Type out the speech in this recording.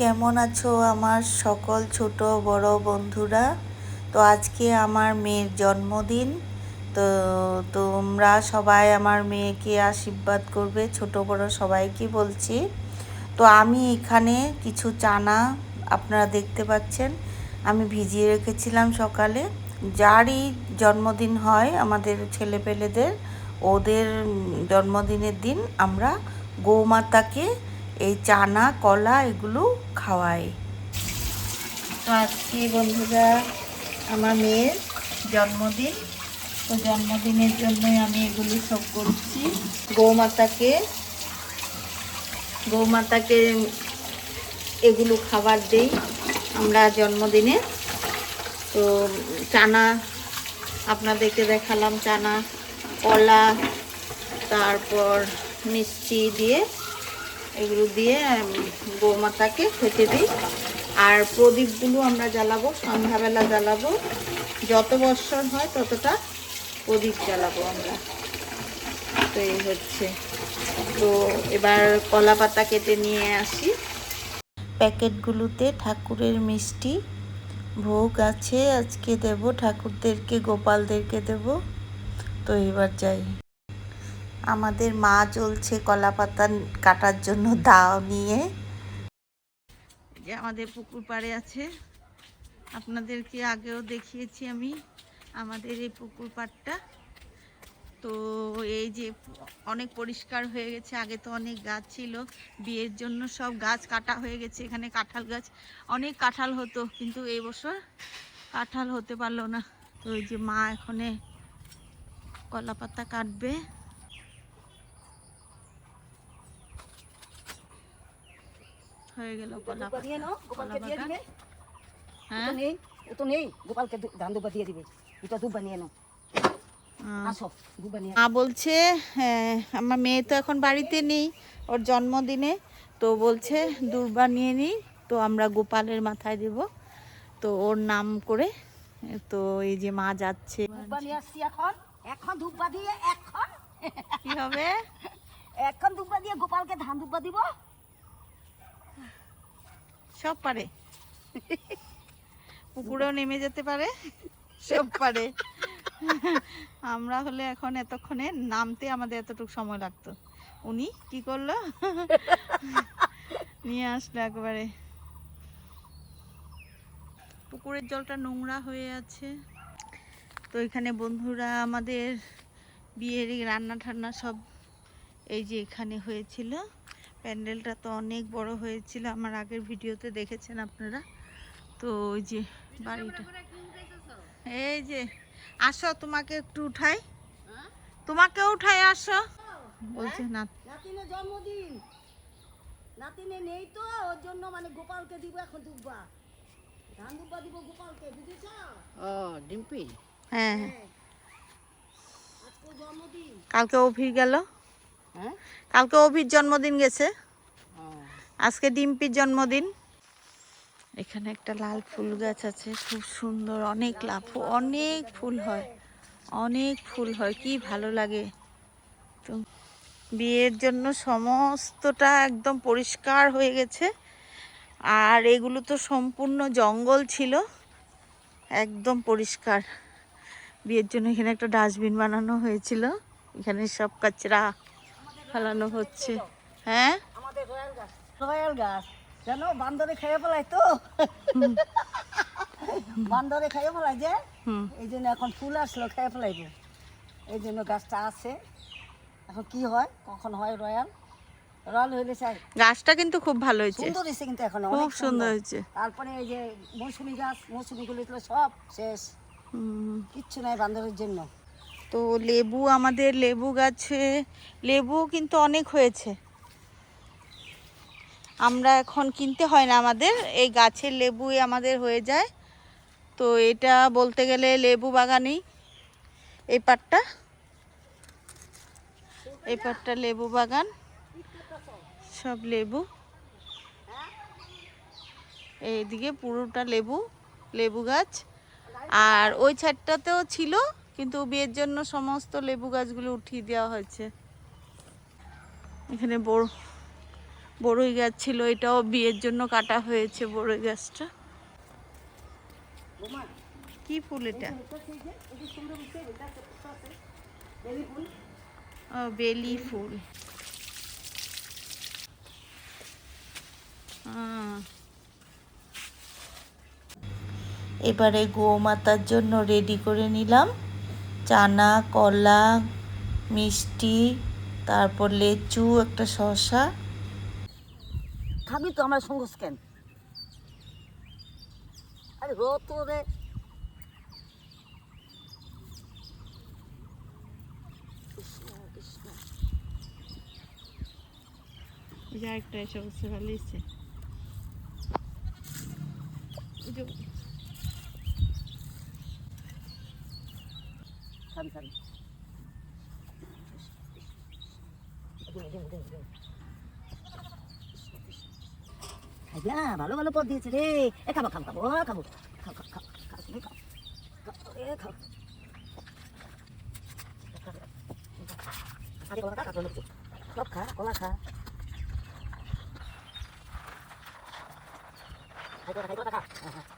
কেমন আছো আমার সকল ছোট বড় বন্ধুরা? তো আজকে আমার মেয়ের জন্মদিন। তো তোমরা সবাই আমার মেয়েকে আশীর্বাদ করবে, ছোট বড় সবাইকে বলছি। তো আমি এখানে কিছু চানা আপনারা দেখতে পাচ্ছেন, আমি ভিজিয়ে রেখেছিলাম সকালে। যারই জন্মদিন হয় আমাদের ছেলেপেলেদের, ওদের জন্মদিনের দিন আমরা গৌমাতাকে এই চানা, কলা এগুলো খাওয়াই তো আজকে বন্ধুরা, আমার মেয়ের জন্মদিন। তো জন্মদিনের জন্যই আমি এগুলো সব করছি। গৌমাতাকে গৌমাতাকে এগুলো খাবার দেই আমরা জন্মদিনে। তো চানা, আপনাদেরকে দেখালাম চানা, কলা, তারপর মিষ্টি দিয়ে এগুলো দিয়ে উম, গৌমাতাকে খেতে দিই। আর প্রদীপগুলো আমরা জ্বালাবো সন্ধ্যাবেলা জ্বালাবো। যত বৎসর হয় ততটা প্রদীপ জ্বালাবো আমরা। তো এই হচ্ছে। তো এবার কলা পাতা কেটে নিয়ে আসি। প্যাকেটগুলোতে ঠাকুরের মিষ্টি ভোগ আছে। আজকে দেব ঠাকুরদেরকে গোপালদেরকে দেব। তো এবার যাই। আমাদের মা চলছে কলা পাতা কাটার জন্য দাও নিয়ে। যে আমাদের পুকুর পাড়ে আছে। আপনাদেরকে আগেও দেখিয়েছি আমি আমাদের এই পুকুর পাড়টা। তো এই যে অনেক পরিষ্কার হয়ে গেছে। আগে তো অনেক গাছ ছিল। বিয়ের জন্য সব গাছ কাটা হয়ে গেছে। এখানে কাঁঠাল গাছ, অনেক কাঁঠাল হতো, কিন্তু এই বছর কাঁঠাল হতে পারল না। তো ওই যে মা এখানে কলা পাতা কাটবে। হয়ে গেল কলা দিবে। হ্যাঁ? নেই ও তো নেই গোপালকে ধান দুব্বা দিয়ে দিবে। নিয়ে নাও। মা বলছে আমার মেয়ে তো এখন বাড়িতে নেই ওর জন্মদিনে। তো বলছে দুর্বা নিয়ে নিই তো আমরা গোপালের মাথায় দেব। তো ওর নাম করে তো এই যে মা যাচ্ছে। এখন এখন দিয়ে এখন। কি হবে? এখন দুব্বা দিয়ে গোপালকে ধান দুব্বা দিব সব পারে। পুকুরেও নেমে যেতে পারে, সব পারে। আমরা হলে এখন এতক্ষণে নামতে আমাদের এতটুকু সময় লাগতো। উনি কি করল? নিয়ে আসলো একবারে। পুকুরের জলটা নোংরা হয়ে আছে। তো এখানে বন্ধুরা আমাদের বিয়ের রান্না ঠান্না সব এই যে এখানে হয়েছিল। প্যান্ডেলটা তো অনেক বড় হয়েছিল আমার আগের ভিডিওতে দেখেছেন আপনারা। তো ওই যে বাড়িটা। এই যে আসো তোমাকে একটু উঠাই। তোমাকে উঠাই আসো। বলছে না। নাতিনের জন্মদিন। নাতিনে নেই তো ওর জন্য মানে গোপালকে দিব এখন দুব্বা। ধান দুব্বা দিব গোপালকে বুঝেছ? ও ডিম্পি। হ্যাঁ। হ্যাঁ। আজকে জন্মদিন। কালকে অভির গেল। হ্যাঁ কালকে অভির জন্মদিন গেছে। আজকে ডিম্পির জন্মদিন। এখানে একটা লাল ফুল গাছ আছে, খুব সুন্দর, অনেক লাভ, অনেক ফুল হয়, অনেক ফুল হয়, কি ভালো লাগে। তো বিয়ের জন্য সমস্তটা একদম পরিষ্কার হয়ে গেছে, আর এগুলো তো সম্পূর্ণ জঙ্গল ছিল, একদম পরিষ্কার। বিয়ের জন্য এখানে একটা ডাস্টবিন বানানো হয়েছিল, এখানে সব কাচরা ফেলানো হচ্ছে। হ্যাঁ? আমাদের রয়্যাল গাছ। রয়্যাল গাছ। জানো বান্দরে খেয়ে ফেলাই তো। বান্দরে খেয়ে ফেলাই যে। এই জন্য এখন ফুল আসলো খেয়ে ফেলাইব। এই জন্য গাছটা আছে। এখন কি হয় কখন হয় রয়্যাল? রয়্যাল হইলে চাই গাছটা কিন্তু খুব ভালো হয়েছে। সুন্দর হয়েছে কিন্তু এখন খুব অনেক সুন্দর। হয়েছে। তারপরে এই যে মৌসুমি গাছ মৌসুমিগুলো তো সব শেষ। কিচ্ছু নাই বান্দরের জন্য। তো লেবু, আমাদের লেবু গাছে, লেবু কিন্তু অনেক হয়েছে। আমরা এখন কিনতে হয় না আমাদের, এই গাছের লেবুই আমাদের হয়ে যায়। তো এটা বলতে গেলে লেবু বাগানেই। এই পাটটা এই পাটটা লেবু বাগান, সব লেবু। এইদিকে পুরোটা লেবু লেবু গাছ। আর ওই ছাদটাতেও ছিল কিন্তু বিয়ের জন্য সমস্ত লেবু গাছগুলো উঠিয়ে দেওয়া হয়েছে। এখানে বড়, বড়ই গাছ ছিল, এটাও বিয়ের জন্য কাটা হয়েছে বড়ই গাছটা। কি ফুল এটা? বেলি ফুল। এবারে গোমাতার জন্য রেডি করে নিলাম। চানা কলা মিষ্টি তারপর লেচু একটা শসা। খাবি তো আমার সঙ্গ কেন? আরে রত রে। যা একটা এসে খাবি খাবি না ভালো ভালো পদ দিয়েছে রে। এ খাব খাব খাব খাব। খাও খাও খাও খাও তুমি খাও এ খাও। আরে কলা খা কলা সব খা কলা খা। খাই কলা খাই কলা খা। হ্যাঁ, হ্যাঁ।